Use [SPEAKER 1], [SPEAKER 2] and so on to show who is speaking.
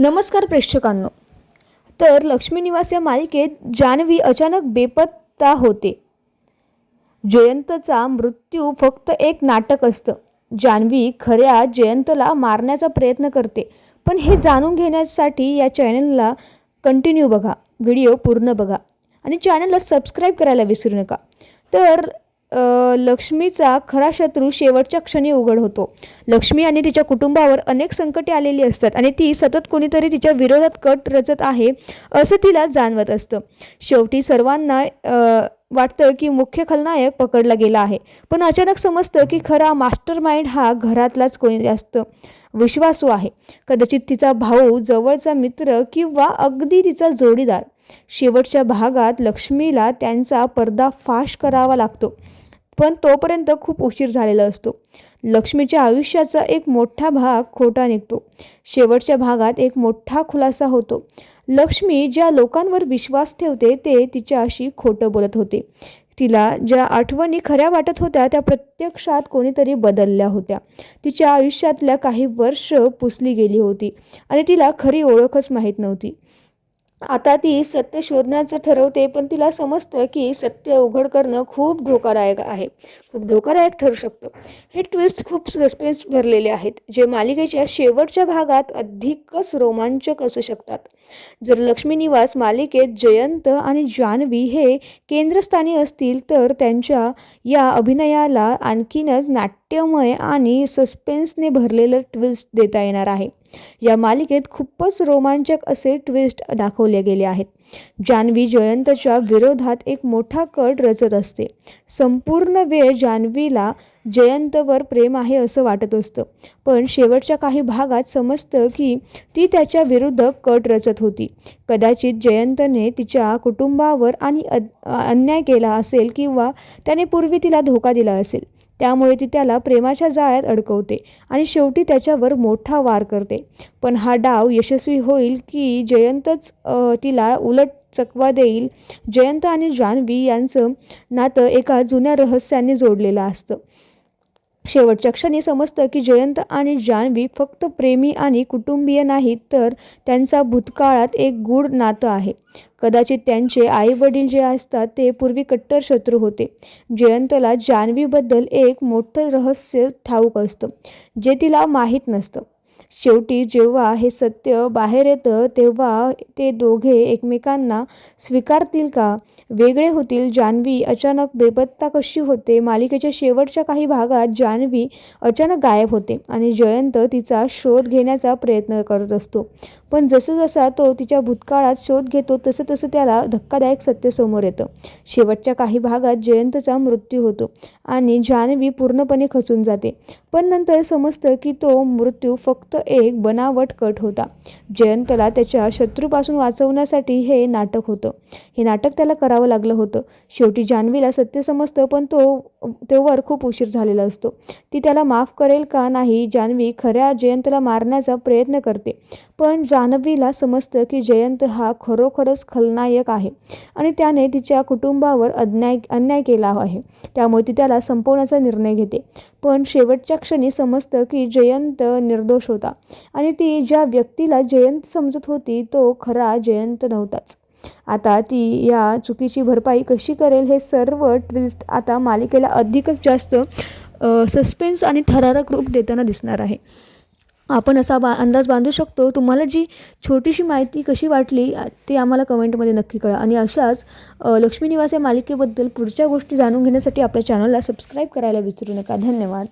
[SPEAKER 1] नमस्कार प्रेक्षकांनो. तर लक्ष्मी निवास या मालिकेत जान्हवी अचानक बेपत्ता होते. जयंतचा मृत्यू फक्त एक नाटक असतं. जान्हवी खऱ्या जयंतला मारण्याचा प्रयत्न करते पण हे जाणून घेण्यासाठी या चॅनलला कंटिन्यू बघा. व्हिडिओ पूर्ण बघा. आणि चॅनलला सबस्क्राईब करायला विसरू नका. तर लक्ष्मीचा खरा शत्रू शेवटच्या क्षणी उघड होतो. लक्ष्मी आणि तिच्या कुटुंबावर अनेक संकटे आलेली असतात आणि ती सतत कोणीतरी तिच्या विरोधात कट रचत आहे असं तिला जाणवत असतं. शेवटी सर्वांना वाटतं की मुख्य खलनायक पकडला गेला आहे. पण अचानक समजतं की खरा मास्टर माइंड हा घरातलाच कोणी जास्त विश्वासू आहे. कदाचित तिचा भाऊ जवळचा मित्र किंवा अगदी तिचा जोडीदार. शेवटच्या भागात लक्ष्मीला त्यांचा पर्दाफाश करावा लागतो. पण तोपर्यंत खूप उशीर झालेला असतो. लक्ष्मीच्या आयुष्याचा एक मोठा भाग खोटा निघतो. शेवटच्या भागात एक मोठा खुलासा होतो. लक्ष्मी ज्या लोकांवर विश्वास ठेवते ते तिच्याशी खोटं बोलत होते. तिला ज्या आठवणी खऱ्या वाटत होत्या त्या प्रत्यक्षात कोणीतरी बदलल्या होत्या. तिच्या आयुष्यातल्या काही वर्ष पुसली गेली होती आणि तिला खरी ओळखच माहीत नव्हती. आता ती सत्य शोधण्याचं ठरवते पण तिला समजतं की सत्य उघड करणं खूप धोकादायक आहे. खूप धोकादायक ठरू शकतं. हे ट्विस्ट खूप सस्पेन्स भरलेले आहेत जे मालिकेच्या शेवटच्या भागात अधिकच रोमांचक असू शकतात. जर लक्ष्मी निवास मालिकेत जयंत आणि जान्हवी हे केंद्रस्थानी असतील तर त्यांच्या या अभिनयाला आणखीनच नाट्यमय आणि सस्पेन्सने भरलेलं ट्विस्ट देता येणार आहे. या मालिकेत खूपच रोमांचक असे ट्विस्ट दाखवले गेले आहेत. जान्हवी जयंतच्या विरोधात एक मोठा कट रचत असते. संपूर्ण वेळ जान्हवीला जयंतवर प्रेम आहे असं वाटत असतं. पण शेवटच्या काही भागात समजतं की ती त्याच्या विरुद्ध कट रचत होती. कदाचित जयंतने तिच्या कुटुंबावर आणि अन्याय केला असेल किंवा त्याने पूर्वी तिला धोका दिला असेल. त्यामुळे ती त्याला प्रेमाच्या जाळ्यात अडकवते आणि शेवटी त्याच्यावर मोठा वार करते. पण हा डाव यशस्वी होईल की जयंतच तिला उलट चकवा देईल. जयंत आणि जान्हवी यांचं नातं एका जुन्या रहस्याने जोडलेलं असतं. शेवटच्या क्षणी समजतं की जयंत आणि जान्हवी फक्त प्रेमी आणि कुटुंबीय नाहीत तर त्यांचा भूतकाळात एक गूढ नातं आहे. कदाचित त्यांचे आई वडील जे असतात ते पूर्वी कट्टर शत्रू होते. जयंतला जान्हवीबद्दल एक मोठं रहस्य ठाऊक असतं जे तिला माहीत नसतं. शेवटी जेव्हा हे सत्य बाहेर येतं तेव्हा ते दोघे एकमेकांना स्वीकारतील का? वेगळे होतील? जान्हवी अचानक बेपत्ता कशी होते? मालिकेच्या शेवटच्या काही भागात जान्हवी अचानक गायब होते आणि जयंत तिचा शोध घेण्याचा प्रयत्न करत असतो. पण जसं जसा तो तिच्या भूतकाळात शोध घेतो तसं तसं त्याला धक्कादायक सत्य समोर येतं. शेवटच्या काही भागात जयंतचा मृत्यू होतो आणि जान्हवी पूर्णपणे खचून जाते. पण नंतर समजतं की तो मृत्यू फक्त एक बनावट कट होता. जयंतला त्याच्या शत्रूपासून वाचवण्यासाठी हे नाटक होतं. हे नाटक त्याला करावं लागलं होतं. शेवटी जान्हवीला सत्य समजतं पण तो तेवर खूप उशीर झालेला असतो. ती त्याला माफ करेल का नाही जान्हवी खऱ्या जयंतला मारण्याचा प्रयत्न करते. पण जान्हवीला समजतं की जयंत हा खरोखरच खलनायक आहे आणि त्याने तिच्या कुटुंबावर अन्याय अन्याय केला आहे. त्यामुळे ती त्याला संपवण्याचा निर्णय घेते. पण शेवटच्या क्षणी समजतं की जयंत निर्दोष होता. आणि ती ज्या व्यक्तीला जयंत समजत होती तो खरा जयंत नव्हताच. आता ती या चुकीची भरपाई कशी करेल हे सर्व ट्विस्ट आता मालिकेला अधिकच जास्त सस्पेन्स आणि थरारक रूप देताना दिसणार आहे. आपण असा बा अंदाज बांधू शकतो तुम्हाला जी छोटीशी माहिती कशी वाटली ती आम्हाला कमेंटमध्ये नक्की कळा आणि अशाच लक्ष्मीनिवास लक्ष्मी निवास या मालिकेबद्दल पुढच्या गोष्टी जाणून घेण्यासाठी आपल्या चॅनलला सबस्क्राईब करायला विसरू नका. धन्यवाद.